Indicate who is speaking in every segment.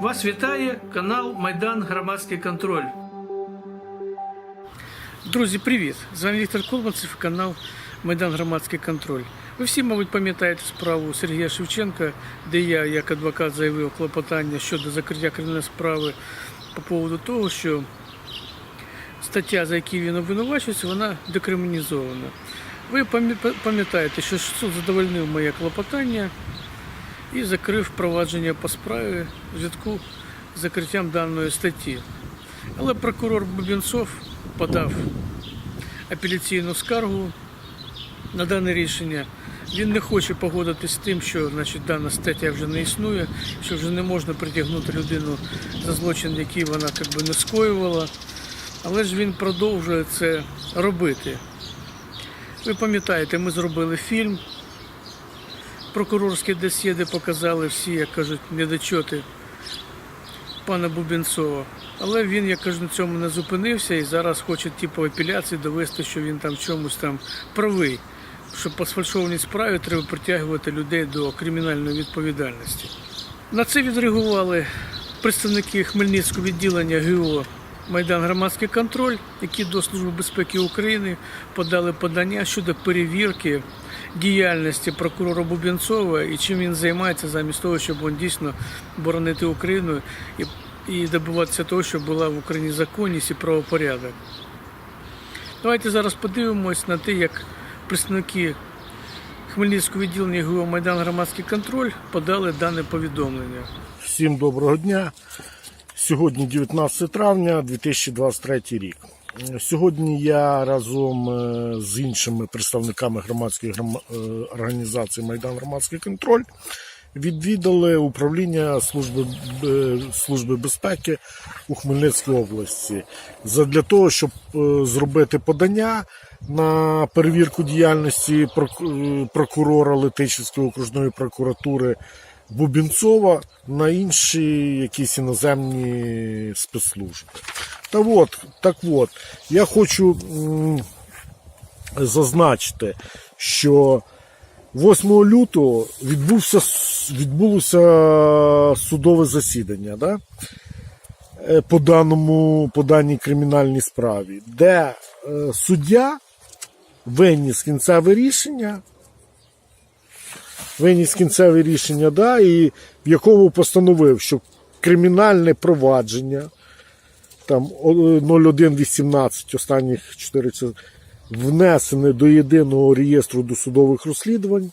Speaker 1: Вас вітає канал Майдан Громадський контроль. Друзі, привіт! З вами Віктор Колманцев, канал Майдан Громадський контроль. Ви всі, мабуть, пам'ятаєте справу Сергія Шевченка, де я, як адвокат, заявив клопотання щодо закриття кримінальної справи по поводу того, що стаття, за яку він обвинувачується, вона декримінізована. Ви пам'я- пам'ятаєте, що суд задовольнив моє клопотання і закрив провадження по справі в зв'язку з закриттям даної статті. Але прокурор Бубінцов подав апеляційну скаргу на дане рішення. Він не хоче погодитись з тим, що значить, дана стаття вже не існує, що вже не можна притягнути людину за злочин, який вона як би, не скоювала. Але ж він продовжує це робити. Ви пам'ятаєте, ми зробили фільм прокурорське досьє, де показали всі, як кажуть, недочоти пана Бубенцова. Але він, як кажуть, на цьому не зупинився і зараз хоче типу апеляції довести, що він там чомусь там правий. Що по сфальшованій справі треба притягувати людей до кримінальної відповідальності. На це відреагували представники Хмельницького відділення ГУ Майдан Громадський контроль, які до Служби безпеки України подали подання щодо перевірки діяльності прокурора Бубенцова і чим він займається замість того, щоб він дійсно боронити Україну і, і добиватися того, щоб була в Україні законність і правопорядок. Давайте зараз подивимось на те, як представники Хмельницького відділення ГУ Майдан Громадський контроль подали дане повідомлення.
Speaker 2: Всім доброго дня. Сьогодні 19 травня 2023 рік. Сьогодні я разом е, з іншими представниками громадських гром- е, Майдан Громадський контроль відвідали управління служби, е, служби безпеки у Хмельницькій області для того, щоб зробити подання на перевірку діяльності прок- прокурора Летичівської окружної прокуратури Бубінцова на інші якісь іноземні спецслужби. Та от, так от, я хочу зазначити, що 8 лютого відбувся, відбулося судове засідання да? е, по, даному, по даній кримінальній справі, де е, суддя виніс кінцеве рішення виніс кінцеве рішення, да, і в якому постановив, що кримінальне провадження там 0118 останніх 4 це внесене до єдиного реєстру досудових розслідувань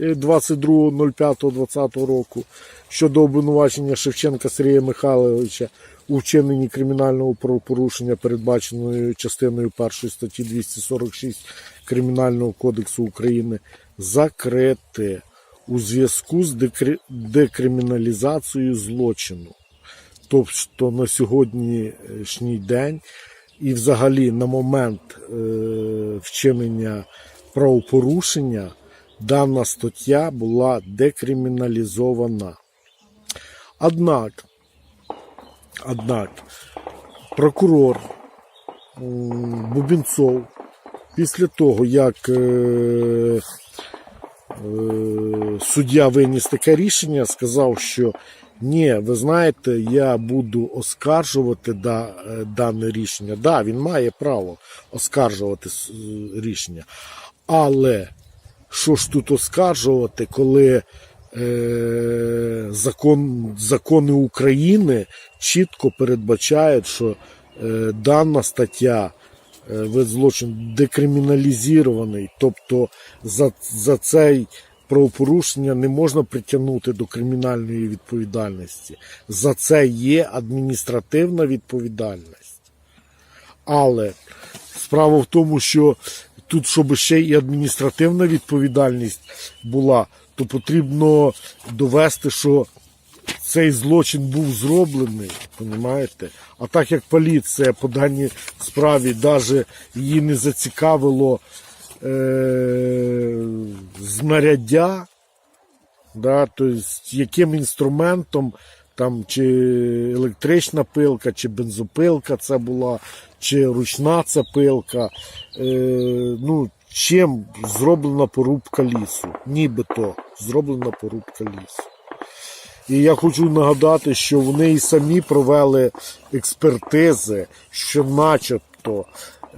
Speaker 2: е, 22.05.2020 року щодо обвинувачення Шевченка Сергія Михайловича у вчиненні кримінального правопорушення, передбаченої частиною 1 статті 246 Кримінального кодексу України, закрите у зв'язку з декри- декриміналізацією злочину. Тобто на сьогоднішній день і взагалі на момент е, вчинення правопорушення дана стаття була декриміналізована. Однак, однак прокурор Бубінцов після того, як е, е, суддя виніс таке рішення, сказав, що ні, ви знаєте, я буду оскаржувати да, е, дане рішення. Да, він має право оскаржувати рішення. Але що ж тут оскаржувати, коли е, закон, закони України чітко передбачають, що е, дана стаття е, вид злочин декриміналізований, тобто за, за цей правопорушення не можна притягнути до кримінальної відповідальності. За це є адміністративна відповідальність. Але справа в тому, що тут, щоб ще й адміністративна відповідальність була, то потрібно довести, що цей злочин був зроблений, понімаєте? А так як поліція по даній справі навіть її не зацікавило знаряддя, да, тобто яким інструментом, там, чи електрична пилка, чи бензопилка це була, чи ручна ця пилка, е, ну, чим зроблена порубка лісу, нібито зроблена порубка лісу. І я хочу нагадати, що вони і самі провели експертизи, що начебто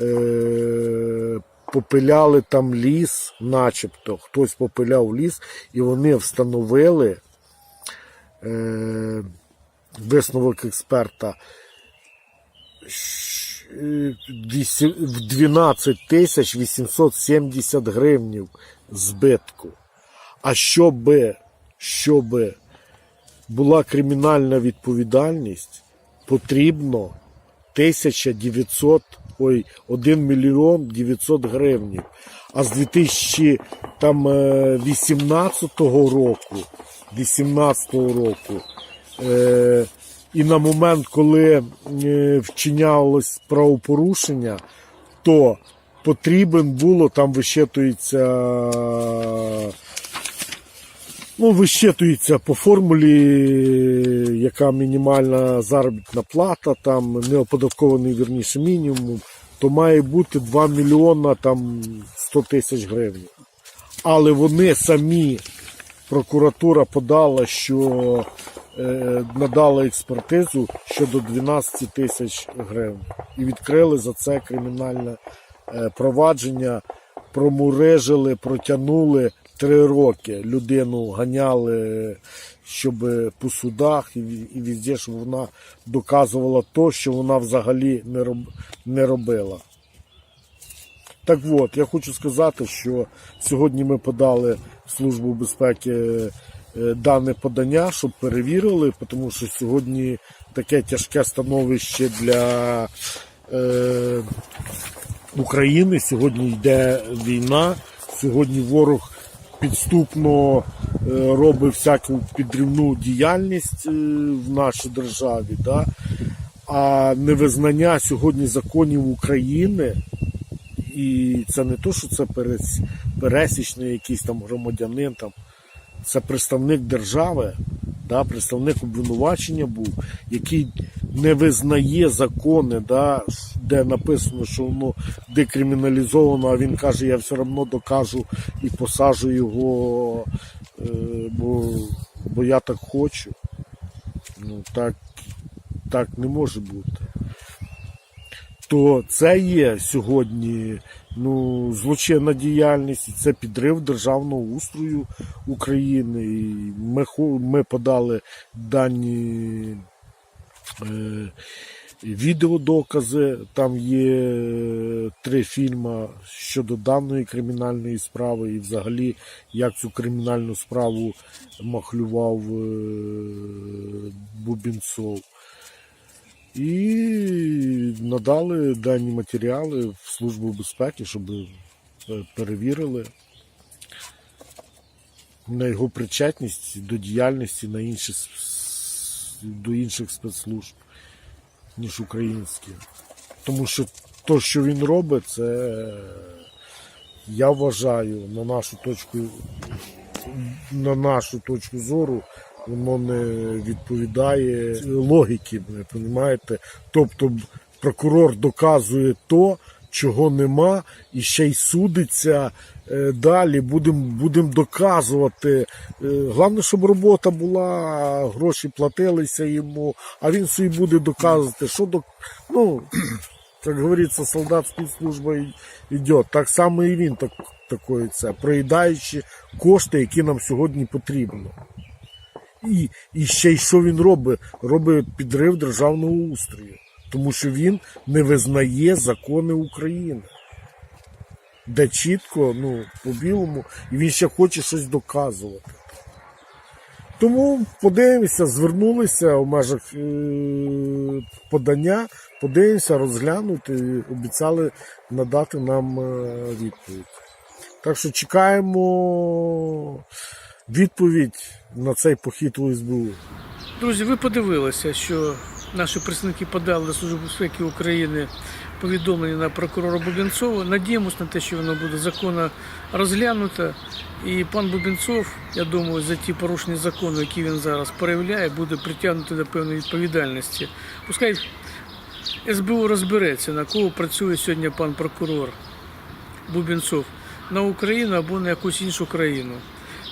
Speaker 2: е- попиляли там ліс, начебто хтось попиляв ліс, і вони встановили е- висновок експерта е, в 12 тисяч 870 гривнів збитку. А щоби, щоби була кримінальна відповідальність, потрібно 1900, ой, 1 мільйон 900 гривнів. А з 2018 року, 18 року, е, і на момент, коли е, вчинялось правопорушення, то потрібен було, там вищитується Ну, вищитується по формулі, яка мінімальна заробітна плата, там неоподаткований вірніше мінімум, то має бути 2 мільйона там 100 тисяч гривень. Але вони самі, прокуратура подала, що е, надала експертизу щодо 12 тисяч гривень. І відкрили за це кримінальне е, провадження, промурежили, протягнули три роки. Людину ганяли, щоб по судах і, і везде, щоб вона доказувала то, що вона взагалі не, роб, не робила. Так от, я хочу сказати, що сьогодні ми подали в Службу безпеки е, дане подання, щоб перевірили, тому що сьогодні таке тяжке становище для е, України. Сьогодні йде війна, сьогодні ворог підступно е, робить всяку підривну діяльність е, в нашій державі. Да? А невизнання сьогодні законів України і це не то, що це пересічний якийсь там громадянин, там, це представник держави, да, представник обвинувачення був, який не визнає закони, да, де написано, що воно декриміналізовано, а він каже, я все одно докажу і посажу його, е, бо, бо я так хочу. Ну, так, так не може бути то це є сьогодні ну, злочинна діяльність, це підрив державного устрою України. І ми, ми подали дані е, відеодокази. Там є три фільми щодо даної кримінальної справи, і взагалі як цю кримінальну справу махлював е, Бубінцов. І надали дані матеріали в Службу безпеки, щоб е, перевірили на його причетність до діяльності на інші, до інших спецслужб, ніж українські. Тому що то, що він робить, це я вважаю на нашу точку, на нашу точку зору, воно не відповідає логіки, розумієте? Тобто прокурор доказує то, чого нема, і ще й судиться е, далі. Будемо будем доказувати. Е, Головне, щоб робота була, гроші платилися йому, а він собі буде доказувати, що до. Ну, как говорится, солдат спецслужба йде. Так само і він так, такої це, проїдаючи кошти, які нам сьогодні потрібно. І, і ще й що він робить? Робить підрив державного устрою. Тому що він не визнає закони України. Де чітко, ну, по-білому, і він ще хоче щось доказувати. Тому подивимося, звернулися в межах е, подання, подивимося, розглянути, обіцяли надати нам е, відповідь. Так що чекаємо відповідь на цей похід у СБУ.
Speaker 1: Друзі, ви подивилися, що наші представники подали до Служби безпеки України повідомлення на прокурора Бубенцова. Надіємось на те, що воно буде законно розглянуто. І пан Бубенцов, я думаю, за ті порушення закону, які він зараз проявляє, буде притягнути до певної відповідальності. Пускай СБУ розбереться, на кого працює сьогодні пан прокурор Бубенцов на Україну або на якусь іншу країну.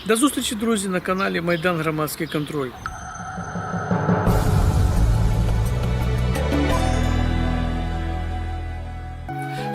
Speaker 1: До зустрічі, друзі, на каналі Майдан Громадський контроль.